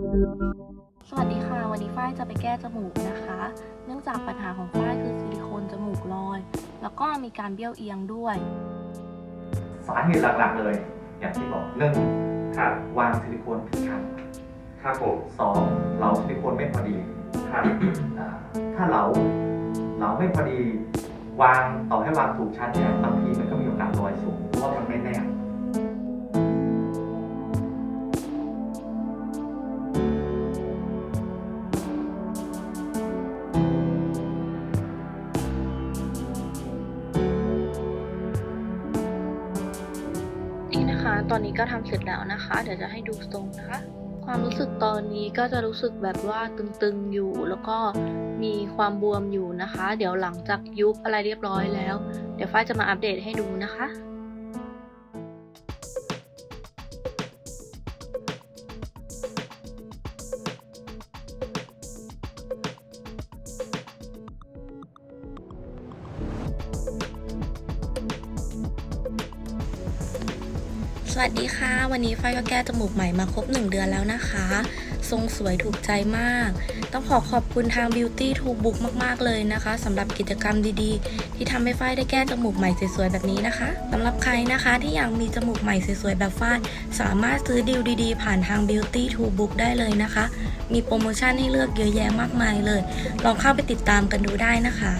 สวัสดีค่ะ วันนี้ฝ้ายจะไปแก้จมูกนะคะ เนื่องจากปัญหาของฝ้ายคือซิลิโคนจมูกลอย แล้วก็มีการเบี้ยวเอียงด้วย สาเหตุหลักๆเลย อย่างที่บอกหนึ่งครับวางซิลิโคนผิดชั้นครับผมสองเหลาซิลิโคนไม่พอดีครับอ่าถ้าเหลาเหลาไม่พอดี วางต่อให้วางถูกชั้นเนี่ยบางทีมันก็มีโอกาสลอยสูง ตอนนี้ก็ทำเสร็จแล้วนะคะ เดี๋ยวจะให้ดูทรงนะคะ ความรู้สึกตอนนี้ก็จะรู้สึกแบบว่าตึงๆอยู่ แล้วก็มีความบวมอยู่นะคะ เดี๋ยวหลังจากยุบอะไรเรียบร้อยแล้ว เดี๋ยวฝ้ายจะมาอัปเดตให้ดูนะคะ สวัสดีค่ะ วันนี้ฝ้ายก็แก้จมูกใหม่มาครบ 1 เดือนแล้วนะคะ ทรงสวยถูกใจมาก ต้องขอขอบคุณทาง Beauty to Book มาก ๆ เลยนะคะสำหรับกิจกรรมดีๆ ที่ทำให้ฝ้ายได้แก้จมูกใหม่สวยๆแบบนี้นะคะสำหรับใครนะคะที่อยากมีจมูกใหม่สวยๆแบบฝ้ายสามารถซื้อดีลดีๆ ผ่านทาง Beauty to Book ได้เลยนะคะ มีโปรโมชั่นให้เลือกเยอะแยะมากมายเลย ลองเข้าไปติดตามกันดูได้นะคะ